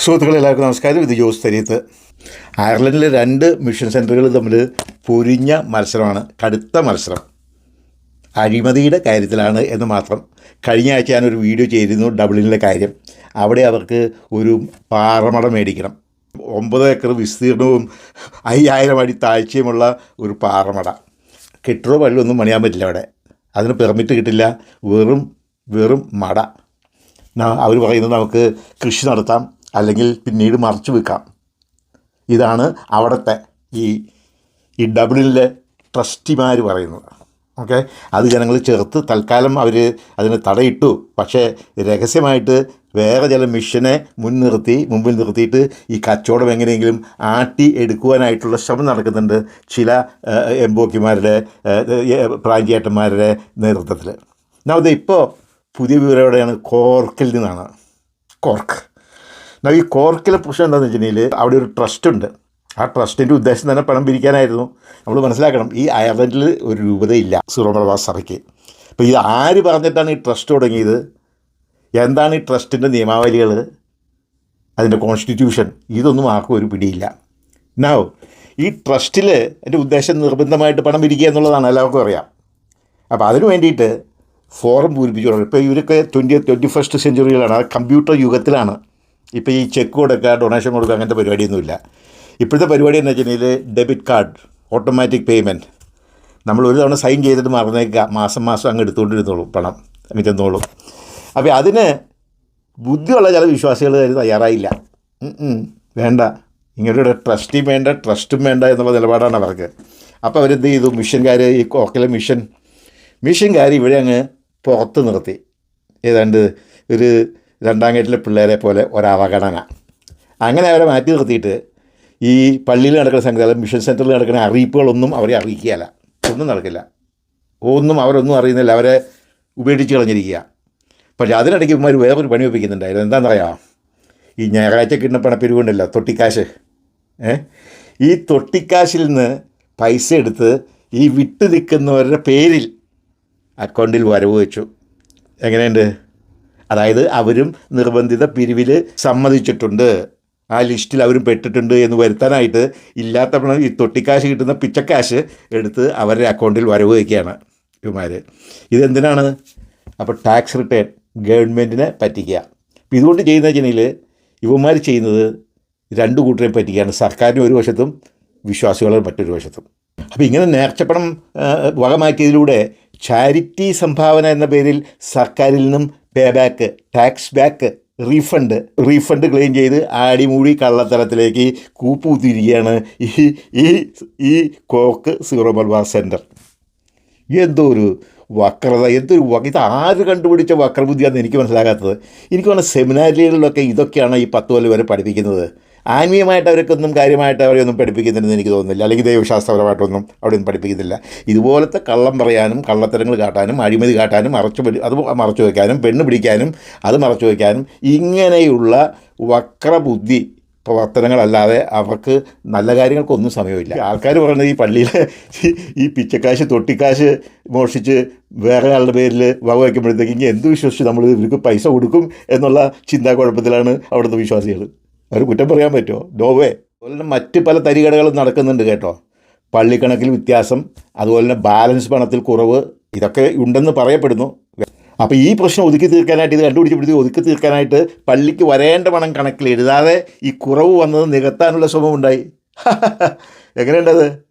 സുഹൃത്തുക്കളെ എല്ലാവർക്കും നമസ്കാരം. ഇത് ജോസ് തരീത്ത്. അയർലൻഡിലെ രണ്ട് മിഷൻ സെന്ററുകൾ തമ്മിൽ പൊരിഞ്ഞ മത്സരമാണ് കടുത്ത മത്സരം. അഴിമതിയുടെ കാര്യത്തിലാണ് എന്ന് മാത്രം. കഴിഞ്ഞ ആഴ്ച ഞാനൊരു വീഡിയോ ചെയ്തിരുന്നു ഡബ്ലിനിലെ കാര്യം. അവിടെ അവർക്ക് ഒരു പാറമട മേടിക്കണം. ഒമ്പത് ഏക്കർ വിസ്തീർണവും അയ്യായിരം അടി താഴ്ചയുമുള്ള ഒരു പാറമട. കെട്ടിടോ വെള്ളമൊന്നും പണിയാൻ പറ്റില്ല അവിടെ. അതിന് പെർമിറ്റ് കിട്ടില്ല. വെറും വെറും മട. അവർ പറയുന്നത് നമുക്ക് കൃഷി നടത്താം. അല്ലെങ്കിൽ പിന്നീട് മറച്ചു വെക്കാം. ഇതാണ് അവിടുത്തെ ഈ ഈ ഡബിളിലെ ട്രസ്റ്റിമാർ പറയുന്നത്. ഓക്കെ? അത് ജനങ്ങൾ ചേർത്ത് തൽക്കാലം അവർ അതിന് തടയിട്ടു. പക്ഷേ രഹസ്യമായിട്ട് വേറെ ചില മിഷനെ മുൻനിർത്തി മുമ്പിൽ നിർത്തിയിട്ട് ഈ കച്ചവടം എങ്ങനെയെങ്കിലും ആട്ടി എടുക്കുവാനായിട്ടുള്ള ശ്രമം നടക്കുന്നുണ്ട് ചില എംബോക്കിമാരുടെ പ്രാഞ്ചിയേട്ടന്മാരുടെ നേതൃത്വത്തിൽ എന്നാ ഇപ്പോൾ പുതിയ വിവരം എവിടെയാണ്? കോർക്കിൽ നിന്നാണ്. കോർക്ക്. എന്നാൽ ഈ കോർക്കിലെ പ്രശ്നം എന്താണെന്ന് വെച്ചിട്ടുണ്ടെങ്കിൽ അവിടെ ഒരു ട്രസ്റ്റ് ഉണ്ട്. ആ ട്രസ്റ്റിന്റെ ഉദ്ദേശം തന്നെ പണം പിരിക്കാനായിരുന്നു. നമ്മൾ മനസ്സിലാക്കണം ഈ അയർലൻഡിൽ ഒരു രൂപതയില്ല സീറോ പ്രഭാസ് സഭയ്ക്ക്. അപ്പോൾ ഇത് ആര് പറഞ്ഞിട്ടാണ് ഈ ട്രസ്റ്റ് തുടങ്ങിയത്? എന്താണ് ഈ ട്രസ്റ്റിന്റെ നിയമാവലികൾ അതിന്റെ കോൺസ്റ്റിറ്റ്യൂഷൻ ഇതൊന്നും ആർക്കും ഒരു പിടിയില്ല. നോ ഈ ട്രസ്റ്റിൽ എന്റെ ഉദ്ദേശം നിർബന്ധമായിട്ട് പണം പിരിക്കുക എന്നുള്ളതാണ് എല്ലാവർക്കും അറിയാം. അപ്പോൾ അതിനു വേണ്ടിയിട്ട് ഫോറം പൂരിപ്പിച്ചു. ഇപ്പോൾ ഇവരൊക്കെ ട്വന്റി ട്വന്റി ഫസ്റ്റ് സെഞ്ചുറിയിലാണ് കമ്പ്യൂട്ടർ യുഗത്തിലാണ്. ഇപ്പോൾ ഈ ചെക്ക് കൊടുക്കുക ഡൊണേഷൻ കൊടുക്കുക അങ്ങനത്തെ പരിപാടിയൊന്നുമില്ല. ഇപ്പോഴത്തെ പരിപാടി എന്ന് വെച്ചിട്ടുണ്ടെങ്കിൽ ഡെബിറ്റ് കാർഡ് ഓട്ടോമാറ്റിക് പേയ്മെന്റ് നമ്മൾ ഒരു തവണ സൈൻ ചെയ്തിട്ട് മറന്നേക്കുക. മാസം മാസം അങ്ങ് എടുത്തുകൊണ്ടിരുന്നോളൂ പണം. അങ്ങ് ചെന്നോളൂ. അപ്പോൾ അതിന് ബുദ്ധിയുള്ള ചില വിശ്വാസികൾ അതിന് തയ്യാറായില്ല. വേണ്ട. ഇങ്ങനെയൊരു ട്രസ്റ്റും വേണ്ട ട്രസ്റ്റും വേണ്ട എന്നുള്ള നിലപാടാണ് അവർക്ക്. അപ്പോൾ അവരെന്ത് ചെയ്തു? മിഷൻകാർ ഈ കോക്കിലെ മിഷൻ മിഷൻകാർ ഇവിടെ അങ്ങ് പുറത്ത് നിർത്തി. ഏതാണ്ട് ഒരു രണ്ടാം ഗേറ്റിലെ പിള്ളേരെ പോലെ ഒരവഗണന. അങ്ങനെ അവരെ മാറ്റി നിർത്തിയിട്ട് ഈ പള്ളിയിൽ നടക്കുന്ന സംഗതി മിഷൻ സെന്ററിൽ നടക്കുന്ന അറിയിപ്പുകളൊന്നും അവരെ അറിയിക്കുകയല്ല. ഒന്നും നടക്കില്ല. ഒന്നും അവരൊന്നും അറിയുന്നില്ല. അവരെ ഉപേക്ഷിച്ച് കളഞ്ഞിരിക്കുക. പക്ഷേ അതിനിടയ്ക്ക് ഇവന്മാർ വേറൊരു പണി ഒപ്പിക്കുന്നുണ്ടായിരുന്നു എന്താണെന്നറിയാം? ഈ ഞായറാഴ്ച കിട്ടുന്ന പണപ്പിരിവുണ്ടല്ലോ തൊട്ടിക്കാശ്. ഏ? ഈ തൊട്ടിക്കാശിൽ നിന്ന് പൈസ എടുത്ത് ഈ വിട്ട് നിൽക്കുന്നവരുടെ പേരിൽ അക്കൗണ്ടിൽ വരവ് വെച്ചു. എങ്ങനെയുണ്ട്? അതായത് അവരും നിർബന്ധിത പിരിവിൽ സമ്മതിച്ചിട്ടുണ്ട്. ആ ലിസ്റ്റിൽ അവരും പെട്ടിട്ടുണ്ട് എന്ന് വരുത്താനായിട്ട് ഇല്ലാത്ത പണം ഈ തൊട്ടിക്കാശ് കിട്ടുന്ന പിച്ചക്കാശ് എടുത്ത് അവരുടെ അക്കൗണ്ടിൽ വരവ് വയ്ക്കുകയാണ് ഇവന്മാർ ഇതെന്തിനാണ്? അപ്പോൾ ടാക്സ് റിട്ടേൺ ഗവൺമെന്റിനെ പറ്റിക്കുക. അപ്പം ഇതുകൊണ്ട് ചെയ്യുന്ന വെച്ചിട്ടുണ്ടെങ്കിൽ ഇവന്മാർ ചെയ്യുന്നത് രണ്ട് കൂട്ടരെയും പറ്റിക്കുകയാണ്. സർക്കാരിന് ഒരു വശത്തും വിശ്വാസികളെ മറ്റൊരു വശത്തും. അപ്പോൾ ഇങ്ങനെ നേർച്ചപ്പണം വകമാക്കിയതിലൂടെ ചാരിറ്റി സംഭാവന എന്ന പേരിൽ സർക്കാരിൽ നിന്നും pay back tax back refund refund claim ചെയ്ത് ആടിമൂടി കള്ളത്തരത്തിലേക്ക് കൂപ്പുതിരിയാണ് ഈ ഈ ഈ കോക്ക് സീറോ മലബാർ സെന്റർ എന്തോ ഒരു വക്രത എന്തൊരു ഇത് ആര് കണ്ടുപിടിച്ച വക്രബുദ്ധിയാണെന്ന് എനിക്ക് മനസ്സിലാകാത്തത്. എനിക്ക് വേണം സെമിനാരികളിലൊക്കെ ഇതൊക്കെയാണ് ഈ പത്ത് കൊല്ലം വരെ പഠിപ്പിക്കുന്നത്. ആത്മീയമായിട്ട് അവർക്കൊന്നും കാര്യമായിട്ട് അവരെയൊന്നും പഠിപ്പിക്കുന്നില്ലെന്ന് എനിക്ക് തോന്നുന്നില്ല. അല്ലെങ്കിൽ ദൈവശാസ്ത്രപരമായിട്ടൊന്നും അവിടെ ഒന്നും പഠിപ്പിക്കുന്നില്ല. ഇതുപോലത്തെ കള്ളം പറയാനും കള്ളത്തരങ്ങൾ കാട്ടാനും അഴിമതി കാട്ടാനും മറച്ചു അത് മറച്ചു വയ്ക്കാനും പെണ്ണ് പിടിക്കാനും അത് മറച്ചു വയ്ക്കാനും ഇങ്ങനെയുള്ള വക്രബുദ്ധി പ്രവർത്തനങ്ങളല്ലാതെ അവർക്ക് നല്ല കാര്യങ്ങൾക്കൊന്നും സമയമില്ല. ആൾക്കാർ പറയുന്നത് ഈ പള്ളിയിൽ ഈ പിച്ചക്കാശ് തൊട്ടിക്കാശ് മോഷിച്ച് വേറെ ആളുടെ പേരിൽ വക വയ്ക്കുമ്പോഴത്തേക്ക് ഇനി എന്ത് വിശ്വസിച്ച് നമ്മൾ ഇവർക്ക് പൈസ കൊടുക്കും എന്നുള്ള ചിന്താ കുഴപ്പത്തിലാണ് അവിടുത്തെ വിശ്വാസികൾ അവർ കുറ്റം പറയാൻ പറ്റുമോ? നോവേ അതുപോലെ തന്നെ മറ്റ് പല തരികടകളും നടക്കുന്നുണ്ട് കേട്ടോ. പള്ളിക്കണക്കിൽ വ്യത്യാസം അതുപോലെ തന്നെ ബാലൻസ് പണത്തിൽ കുറവ് ഇതൊക്കെ ഉണ്ടെന്ന് പറയപ്പെടുന്നു. അപ്പോൾ ഈ പ്രശ്നം ഒതുക്കി തീർക്കാനായിട്ട് ഇത് കണ്ടുപിടിച്ച് ഒതുക്കി തീർക്കാനായിട്ട് പള്ളിക്ക് വരേണ്ട പണം കണക്കിൽ എഴുതാതെ ഈ കുറവ് വന്നത് നികത്താനുള്ള ശ്രമം ഉണ്ടായി. എങ്ങനെയുണ്ടത്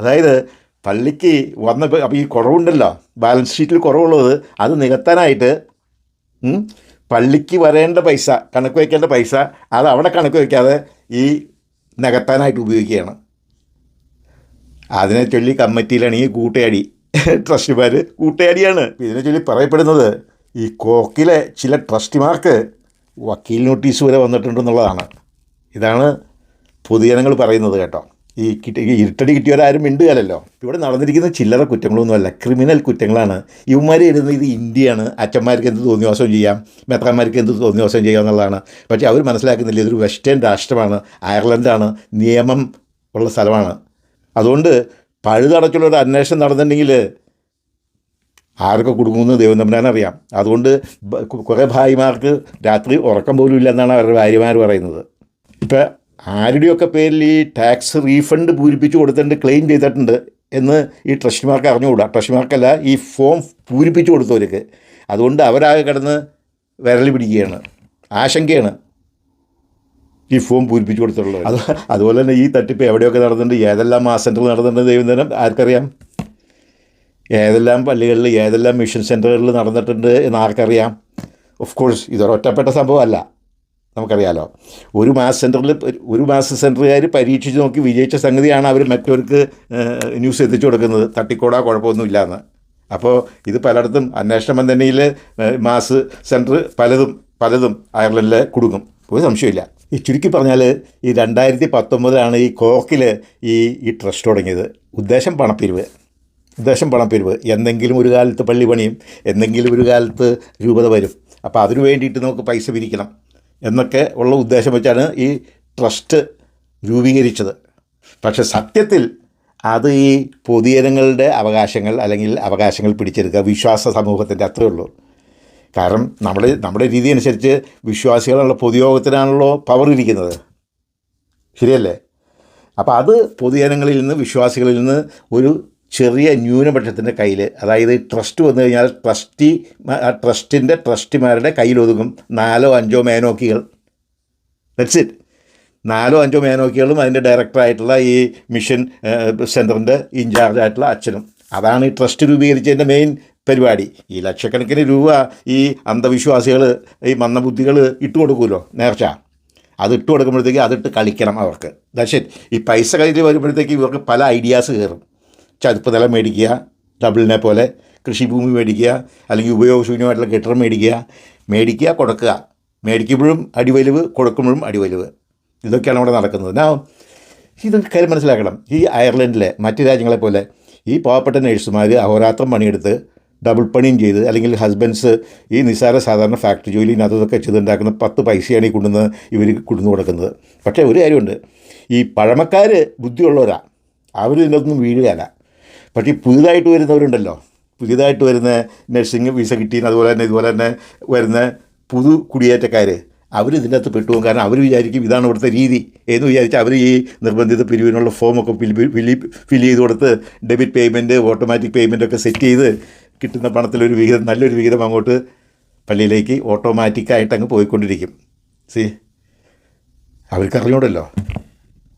അതായത് പള്ളിക്ക് വന്നപ്പോൾ അപ്പോൾ ഈ കുറവുണ്ടല്ലോ ബാലൻസ് ഷീറ്റിൽ കുറവുള്ളത് അത് നികത്താനായിട്ട് പള്ളിക്ക് വരേണ്ട പൈസ കണക്ക് വയ്ക്കേണ്ട പൈസ അത് അവിടെ കണക്ക് വയ്ക്കാതെ ഈ നികത്താനായിട്ട് ഉപയോഗിക്കുകയാണ്. അതിനെ ചൊല്ലി കമ്മിറ്റിയിലാണ് ഈ കൂട്ടയാടി. ട്രസ്റ്റിമാർ കൂട്ടയാടിയാണ്. ഇതിനെ ചൊല്ലി പറയപ്പെടുന്നത് ഈ കോക്കിലെ ചില ട്രസ്റ്റിമാർക്ക് വക്കീൽ നോട്ടീസ് വരെ വന്നിട്ടുണ്ടെന്നുള്ളതാണ്. ഇതാണ് പൊതുജനങ്ങൾ പറയുന്നത് കേട്ടോ. ഈ കിട്ടി ഇരുട്ടടി കിട്ടിയവരാരും മിണ്ടുകയല്ലോ ഇവിടെ നടന്നിരിക്കുന്ന ചില്ലറ കുറ്റങ്ങളൊന്നുമല്ല ക്രിമിനൽ കുറ്റങ്ങളാണ്. ഇവന്മാർ എഴുതുന്നത് ഇത് ഇന്ത്യയാണ്. അച്ഛന്മാർക്ക് എന്ത് തോന്നിവാസം ചെയ്യാം? മെത്രാന്മാർക്ക് എന്ത് തോന്നിവാസം ചെയ്യാം എന്നുള്ളതാണ്. പക്ഷേ അവർ മനസ്സിലാക്കുന്നില്ല ഇതൊരു വെസ്റ്റേൺ രാഷ്ട്രമാണ് അയർലൻഡാണ് നിയമം ഉള്ള സ്ഥലമാണ്. അതുകൊണ്ട് പഴുതടച്ചുള്ള ഒരു അന്വേഷണം നടന്നിട്ടുണ്ടെങ്കിൽ ആരൊക്കെ കുടുങ്ങുമെന്ന് ദൈവം തമ്പുരാൻ അറിയാം. അതുകൊണ്ട് കുറേ ഭായിമാർക്ക് രാത്രി ഉറക്കം പോലും ഇല്ലെന്നാണ് അവരുടെ ഭാര്യമാർ പറയുന്നത്. ഇപ്പം ആരുടെയൊക്കെ പേരിൽ ഈ ടാക്സ് റീഫണ്ട് പൂരിപ്പിച്ചു കൊടുത്തിട്ടുണ്ട് ക്ലെയിം ചെയ്തിട്ടുണ്ട് എന്ന് ഈ ട്രസ്റ്റിമാർക്ക് അറിഞ്ഞുകൂടാ. ട്രസ്റ്റിമാർക്കല്ല ഈ ഫോം പൂരിപ്പിച്ചു കൊടുത്തവർക്ക്. അതുകൊണ്ട് അവരാകെ കിടന്ന് വിരൽ പിടിക്കുകയാണ്. ആശങ്കയാണ് ഈ ഫോം പൂരിപ്പിച്ചു കൊടുത്തിട്ടുള്ളത് അത് അതുപോലെ തന്നെ ഈ തട്ടിപ്പ് എവിടെയൊക്കെ നടന്നിട്ടുണ്ട്? ഏതെല്ലാം ആ സെന്ററിൽ നടന്നിട്ടുണ്ട്? ദൈവം തന്നെ ആർക്കറിയാം? ഏതെല്ലാം പള്ളികളിൽ ഏതെല്ലാം മിഷൻ സെന്ററുകളിൽ നടന്നിട്ടുണ്ട് എന്ന് ആർക്കറിയാം? ഓഫ് കോഴ്സ് ഇതൊരൊറ്റപ്പെട്ട സംഭവമല്ല. നമുക്കറിയാലോ. ഒരു മാസ് സെന്ററിൽ ഒരു മാസ് സെന്ററുകാർ പരീക്ഷിച്ച് നോക്കി വിജയിച്ച സംഗതിയാണ് അവർ മറ്റവർക്ക് ന്യൂസ് എത്തിച്ചു കൊടുക്കുന്നത്. തട്ടിക്കോടാ കുഴപ്പമൊന്നുമില്ല എന്ന് അപ്പോൾ ഇത് പലയിടത്തും അന്വേഷണ മന്ദനയിൽ മാസ് സെന്റർ പലതും പലതും അയർലൻഡിൽ കുടുങ്ങും. ഒരു സംശയമില്ല ഈ ചുരുക്കി പറഞ്ഞാൽ ഈ രണ്ടായിരത്തി പത്തൊമ്പതിലാണ് ഈ കോക്കിൽ ഈ ഈ ട്രസ്റ്റ് തുടങ്ങിയത്. ഉദ്ദേശം പണപ്പിരിവ്. ഉദ്ദേശം പണപ്പിരിവ്. എന്തെങ്കിലും ഒരു കാലത്ത് പള്ളി പണിയും എന്തെങ്കിലും ഒരു കാലത്ത് രൂപത വരും. അപ്പോൾ അതിനു വേണ്ടിയിട്ട് നമുക്ക് പൈസ പിരിക്കണം. എന്നൊക്കെ ഉള്ള ഉദ്ദേശം വെച്ചാണ് ഈ ട്രസ്റ്റ് രൂപീകരിച്ചത്. പക്ഷെ സത്യത്തിൽ അത് ഈ പൊതുജനങ്ങളുടെ അവകാശങ്ങൾ അല്ലെങ്കിൽ അവകാശങ്ങൾ പിടിച്ചെടുക്കുക വിശ്വാസ സമൂഹത്തിന്റെ അത്രയേ ഉള്ളൂ. കാരണം നമ്മൾ നമ്മുടെ രീതി അനുസരിച്ച് വിശ്വാസികളുള്ള പൊതുയോഗത്തിനാണല്ലോ പവർ ഇരിക്കുന്നത്. ശരിയല്ലേ? അപ്പോൾ അത് പൊതുജനങ്ങളിൽ നിന്ന് വിശ്വാസികളിൽ നിന്ന് ഒരു ചെറിയ ന്യൂനപക്ഷത്തിന്റെ കയ്യിൽ അതായത് ട്രസ്റ്റ് വന്നു കഴിഞ്ഞാൽ ട്രസ്റ്റി ട്രസ്റ്റിന്റെ ട്രസ്റ്റിമാരുടെ കയ്യിലൊതുങ്ങും നാലോ അഞ്ചോ മേനോക്കികൾ. ദറ്റ്സ് ഇറ്റ് നാലോ അഞ്ചോ മേനോക്കികളും അതിന്റെ ഡയറക്ടറായിട്ടുള്ള ഈ മിഷൻ സെന്ററിന്റെ ഇൻചാർജ് ആയിട്ടുള്ള അച്ഛനും. അതാണ് ഈ ട്രസ്റ്റ് രൂപീകരിച്ചതിന്റെ മെയിൻ പരിപാടി. ഈ ലക്ഷക്കണക്കിന് രൂപ ഈ അന്ധവിശ്വാസികൾ ഈ മന്ദബുദ്ധികൾ ഇട്ട് കൊടുക്കുമല്ലോ നേർച്ച. അത് ഇട്ട് കൊടുക്കുമ്പോഴത്തേക്ക് അതിട്ട് കളിക്കണം അവർക്ക്. ദശ ഈ പൈസ കയ്യിൽ വരുമ്പോഴത്തേക്ക് ഇവർക്ക് പല ഐഡിയാസ് കയറും. ചതുപ്പ് നിലം മേടിക്കുക ഡബിളിനെ പോലെ കൃഷിഭൂമി മേടിക്കുക അല്ലെങ്കിൽ ഉപയോഗശൂന്യമായിട്ടുള്ള കെട്ടിടം മേടിക്കുക മേടിക്കുക കൊടുക്കുക. മേടിക്കുമ്പോഴും അടിവലിവ് കൊടുക്കുമ്പോഴും അടിവലിവ് ഇതൊക്കെയാണ് അവിടെ നടക്കുന്നത്. ഞാൻ ഇതൊക്കെ കാര്യം മനസ്സിലാക്കണം. ഈ അയർലൻഡിലെ മറ്റ് രാജ്യങ്ങളെ പോലെ ഈ പാവപ്പെട്ട നേഴ്സുമാർ അഹോരാത്രം പണിയെടുത്ത് ഡബിൾ പണിയും ചെയ്ത് അല്ലെങ്കിൽ ഹസ്ബൻഡ്സ് ഈ നിസ്സാര സാധാരണ ഫാക്ടറി ജോലി അതൊക്കെ ചെയ്തുണ്ടാക്കുന്ന പത്ത് പൈസയാണ് ഈ കൊണ്ടുവന്ന് ഇവർ കൊണ്ടുവന്ന് കൊടുക്കുന്നത്. പക്ഷേ ഒരു കാര്യമുണ്ട്. ഈ പഴമക്കാർ ബുദ്ധിയുള്ളവരാണ് അവർ ഇതിനൊന്നും വീഴുകയല്ല. പക്ഷേ ഈ പുതുതായിട്ട് വരുന്നവരുണ്ടല്ലോ. പുതിയതായിട്ട് വരുന്ന നഴ്സിംഗ് വിസ കിട്ടിയെന്ന് അതുപോലെ തന്നെ ഇതുപോലെ തന്നെ വരുന്ന പുതു കുടിയേറ്റക്കാർ അവർ ഇതിന്റെ അകത്ത് പെട്ടുപോകും. കാരണം അവർ വിചാരിക്കും ഇതാണ് ഇവിടുത്തെ രീതി എന്ന് വിചാരിച്ച് അവർ ഈ നിർബന്ധിത പിരിവിനുള്ള ഫോമൊക്കെ ഫിൽ ഫിൽ ചെയ്ത് കൊടുത്ത് ഡെബിറ്റ് പേയ്മെന്റ് ഓട്ടോമാറ്റിക് പേയ്മെന്റ് ഒക്കെ സെറ്റ് ചെയ്ത് കിട്ടുന്ന പണത്തിലൊരു വിഹിതം നല്ലൊരു വിഹിതം അങ്ങോട്ട് പള്ളിയിലേക്ക് ഓട്ടോമാറ്റിക്കായിട്ട് അങ്ങ് പോയിക്കൊണ്ടിരിക്കും. സി അവർക്ക് അറിഞ്ഞൂടല്ലോ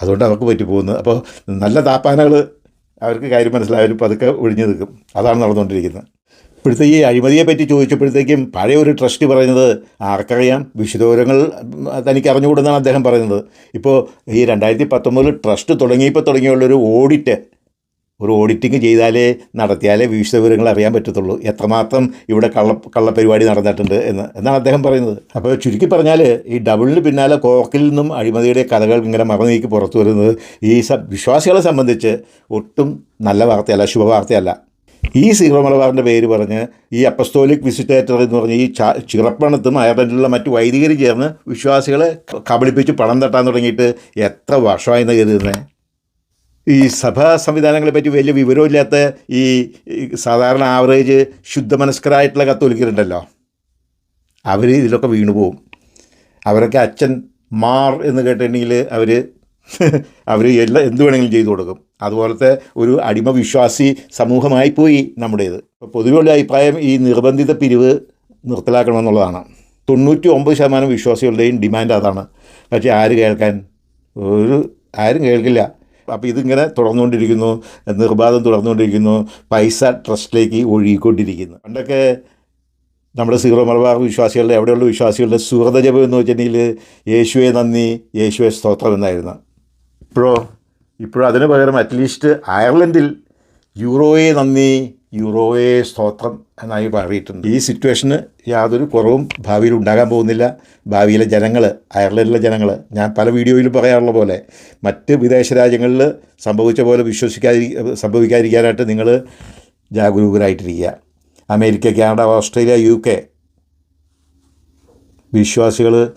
അതുകൊണ്ട് അവർക്ക് പറ്റിപ്പോകുന്നത് അപ്പോൾ നല്ല താപ്പാനകൾ അവർക്ക് കാര്യം മനസ്സിലായാലും പതുക്കെ ഒഴിഞ്ഞു നിൽക്കും. അതാണ് നടന്നുകൊണ്ടിരിക്കുന്നത്. ഇപ്പോഴത്തെ ഈ അഴിമതിയെ പറ്റി ചോദിച്ചപ്പോഴത്തേക്കും പഴയ ഒരു ട്രസ്റ്റ് പറയുന്നത് ആർക്കറിയാം? വിശദവിവരങ്ങൾ തനിക്ക് അറിഞ്ഞുകൂടുന്നാണ് അദ്ദേഹം പറയുന്നത്. ഇപ്പോൾ ഈ രണ്ടായിരത്തി പത്തൊമ്പതിൽ ട്രസ്റ്റ് തുടങ്ങിയപ്പോൾ തുടങ്ങിയുള്ളൊരു ഓഡിറ്റ് ഒരു ഓഡിറ്റിംഗ് ചെയ്താലേ നടത്തിയാലേ വിശദവിവരങ്ങൾ അറിയാൻ പറ്റത്തുള്ളൂ. എത്രമാത്രം ഇവിടെ കള്ള കള്ളപ്പരിപാടി നടന്നിട്ടുണ്ട് എന്ന് എന്നാണ് അദ്ദേഹം പറയുന്നത്. അപ്പോൾ ചുരുക്കി പറഞ്ഞാൽ ഈ ഡബിളിന് പിന്നാലെ കോക്കിൽ നിന്നും അഴിമതിയുടെ കഥകൾ ഇങ്ങനെ മറന്നു നീക്കി പുറത്തു വരുന്നത് ഈ വിശ്വാസികളെ സംബന്ധിച്ച് ഒട്ടും നല്ല വാർത്തയല്ല ശുഭവാർത്തയല്ല ഈ സീറോ മലബാറിന്റെ പേര് പറഞ്ഞ് ഈ അപ്പസ്തോലിക് വിസിറ്റേറ്റർ എന്ന് പറഞ്ഞ് ഈ ചിറപ്പണത്തും അയർലൻഡിലുള്ള മറ്റു വൈദികരും ചേർന്ന് വിശ്വാസികളെ കബളിപ്പിച്ച് പണം തട്ടാൻ തുടങ്ങിയിട്ട് എത്ര വർഷമായി കരുതുന്നത് ഈ സഭാ സംവിധാനങ്ങളെ പറ്റി വലിയ വിവരമില്ലാത്ത ഈ സാധാരണ ആവറേജ് ശുദ്ധമനസ്കരായിട്ടുള്ള കത്തോലിക്കരുണ്ടല്ലോ. അവർ ഇതിലൊക്കെ വീണു പോവും. അവരൊക്കെ അച്ഛൻ മാർ എന്ന് കേട്ടിട്ടുണ്ടെങ്കിൽ അവർ അവർ എല്ലാം എന്ത് വേണമെങ്കിലും ചെയ്തു കൊടുക്കും. അതുപോലത്തെ ഒരു അടിമ വിശ്വാസി സമൂഹമായി പോയി നമ്മുടേത്. അപ്പോൾ പൊതുവെയുള്ള അഭിപ്രായം ഈ നിർബന്ധിത പിരിവ് നിർത്തലാക്കണമെന്നുള്ളതാണ്. തൊണ്ണൂറ്റി ഒമ്പത് ശതമാനം വിശ്വാസികളുടെയും ഡിമാൻഡ് അതാണ്. പക്ഷേ ആര് കേൾക്കാൻ? ഒരു ആരും കേൾക്കില്ല. അപ്പോൾ ഇതിങ്ങനെ തുടർന്നുകൊണ്ടിരിക്കുന്നു നിർബാധം തുടർന്നുകൊണ്ടിരിക്കുന്നു പൈസ ട്രസ്റ്റിലേക്ക് ഒഴുകിക്കൊണ്ടിരിക്കുന്നു. പണ്ടൊക്കെ നമ്മുടെ സീറോ മലബാർ വിശ്വാസികളുടെ എവിടെയുള്ള വിശ്വാസികളുടെ സുഹൃത ജപം എന്ന് വെച്ചിട്ടുണ്ടെങ്കിൽ യേശുവെ നന്ദി യേശുവെ സ്തോത്രം എന്നായിരുന്നു. ഇപ്പോഴോ ഇപ്പോഴും അതിന് പകരം അറ്റ്ലീസ്റ്റ് അയർലൻഡിൽ യൂറോയെ നന്ദി യൂറോയെ സ്തോത്രം എന്നായി മാറിയിട്ടുണ്ട് ഈ സിറ്റുവേഷന് യാതൊരു കുറവും ഭാവിയിൽ ഉണ്ടാകാൻ പോകുന്നില്ല. ഭാവിയിലെ ജനങ്ങൾ അയർലൻഡിലെ ജനങ്ങൾ ഞാൻ പല വീഡിയോയിലും പറയാറുള്ള പോലെ മറ്റ് വിദേശ രാജ്യങ്ങളിൽ സംഭവിച്ച പോലെ വിശ്വസിക്കാതി സംഭവിക്കാതിരിക്കാനായിട്ട് നിങ്ങൾ ജാഗരൂകരായിട്ടിരിക്കുക. America Canada Australia U K വിശ്വാസികൾ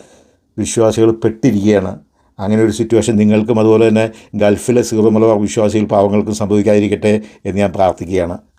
വിശ്വാസികൾ പെട്ടിരിക്കുകയാണ്. അങ്ങനെ ഒരു സിറ്റുവേഷൻ നിങ്ങൾക്കും അതുപോലെ തന്നെ ഗൾഫിലെ സീറോ വിശ്വാസികൾ പാവങ്ങൾക്കും സംഭവിക്കാതിരിക്കട്ടെ എന്ന് ഞാൻ പ്രാർത്ഥിക്കുകയാണ്.